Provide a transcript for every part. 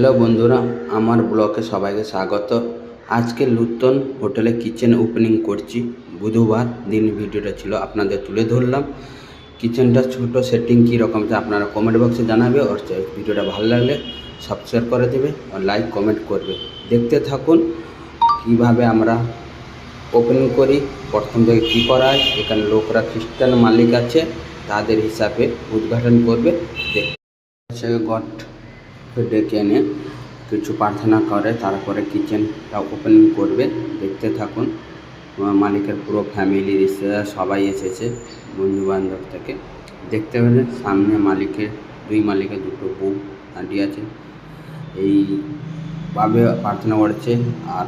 Hello বন্ধুরা, আমার ব্লগে সবাইকে স্বাগত। আজকে লুতন হোটেলে কিচেন ওপেনিং করছি। বুধবার দিন ভিডিওটা ছিল, আপনাদের তুলে ধরলাম। কিচেনটা ছোট সেটিং কীরকম আছে আপনারা কমেন্ট বক্সে জানাবে যে ভিডিওটা ভালো লাগলে সাবস্ক্রাইব করে দেবে, আর লাইক কমেন্ট করবে। দেখতে থাকুন কীভাবে আমরা ওপেনিং করি, প্রথম থেকে কী করা হয়, এখানে লোকরা খ্রিস্টান মালিক আছে, তাদের হিসাবে উদ্ঘাটন করবে। দেখ সে গট ডেকে এনে কিছু প্রার্থনা করে, তারপরে কিচেনটা ওপেনিং করবে। দেখতে থাকুন মালিকের পুরো ফ্যামিলি রিশ্তেদার সবাই এসেছে বন্ধু বান্ধব থেকে। দেখতে পেলেন সামনে মালিকের, দুই মালিকের দুটো বউ দাঁড়িয়ে আছে। এইভাবে প্রার্থনা করছে, আর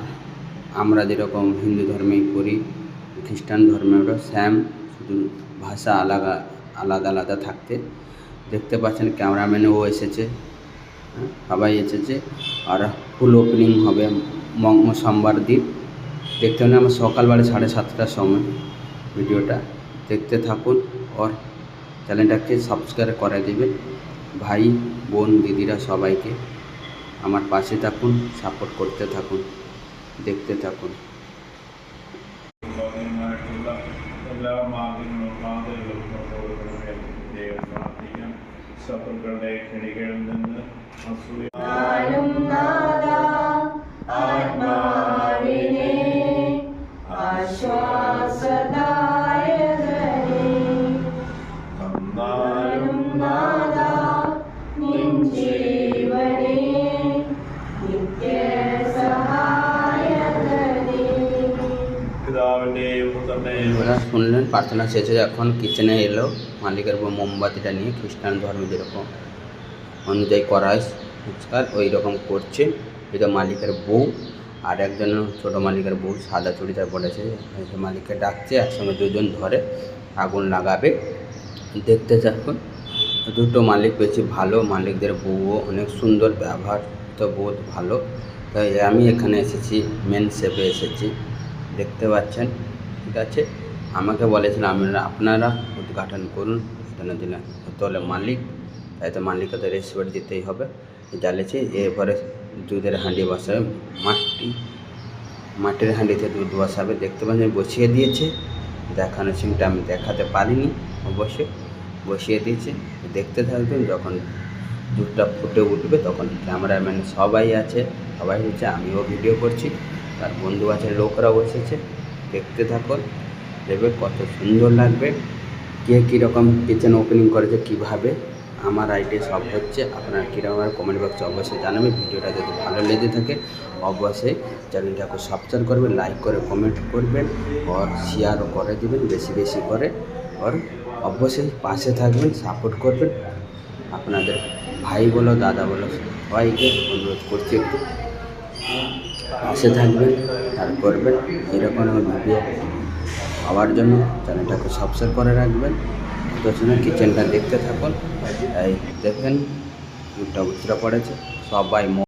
আমরা যেরকম হিন্দু ধর্মে করি, খ্রিস্টান ধর্মেরও স্যাম শুধু ভাষা আলাদা আলাদা আলাদা থাকতে। দেখতে পাচ্ছেন ক্যামেরাম্যানও এসেছে। হ্যাঁ, সবাই এসেছে আর ফুল ওপেনিং হবে মঙ্গ সোমবার দিন দেখতে হলে আমার সকালবেলা সাড়ে সাতটার সময় ভিডিওটা দেখতে থাকুন ওর চ্যানেলটাকে সাবস্ক্রাইব করে দেবেন ভাই বোন দিদিরা সবাইকে আমার পাশে থাকুন সাপোর্ট করতে থাকুন দেখতে থাকুন ഭഗവാനായിട്ടുള്ള എല്ലാ മാർഗങ്ങളും പാതകളും ദൈവം പ്രാർത്ഥിക്കാം ശത്രുക്കളുടെ കെണികളിൽ നിന്ന് শুনলেন প্রার্থনা শেষ হয়ে এখন কিচেনে এলো মালিকের মোমবাতিটা নিয়ে খ্রিস্টান ধর্মে যেরকম অনুযায়ী করা হয়। সংস্কার ওই রকম করছে। এটা মালিকের বউ আর একজন ছোটো মালিকের বউ, সাদা চুড়িদার পড়েছে মালিককে ডাকছে, একসঙ্গে দুজন ধরে আগুন লাগাবে। দেখতে থাকুন, দুটো মালিক বেশি ভালো, মালিকদের বউও অনেক সুন্দর, ব্যবহার তো বহুত ভালো। তাই আমি এখানে এসেছি মেন শেপে এসেছি। দেখতে পাচ্ছেন, ঠিক আছে? আমাকে বলেছিলাম আপনারা উদ্ঘাটন করুন, এখানে দিলেন হলে মালিক তাই তো মালিককে তো দিতেই হবে। জ্বালেছি এরপরে দুধের হাঁড়ি বসাবে, মাটি, মাটির হাঁড়িতে দুধ বসাবে। দেখতে পাচ্ছেন, বসিয়ে দিয়েছে। দেখানোর সিমটা আমি দেখাতে পারিনি, অবশ্যই বসিয়ে দিয়েছে। দেখতে থাকবেন, যখন দুধটা ফুটে উঠবে, তখন ক্যামেরাম্যান সবাই আছে, সবাই হচ্ছে, আমিও ভিডিও করছি, তার বন্ধু আছে, লোকরাও বসেছে। দেখতে থাকুন দেখবে কত সুন্দর লাগবে, কে কীরকম কিচেন ওপেনিং করেছে, কীভাবে আমার আইডিয়া সব হচ্ছে, আপনারা কীরকম কমেন্ট বক্সে অবশ্যই জানাবেন, ভিডিওটা যদি ভালো লেগে থাকে অবশ্যই চ্যানেলটাকে সাবস্ক্রাইব করবেন লাইক করে কমেন্ট করবেন আর শেয়ারও করে দেবেন, বেশি বেশি করে আর অবশ্যই পাশে থাকবেন সাপোর্ট করবেন। আপনাদের ভাই বলো, দাদা বলো, সবাইকে অনুরোধ করছি একটু পাশে থাকবেন আর করবেন, এরকম ভিডিও পাওয়ার জন্য চ্যানেলটাকে সাবস্ক্রাইব করে রাখবেন। পেছনে কিচেনটা দেখতে থাকুন। এই দেখেন দুধটা উতরা পড়েছে। সবাই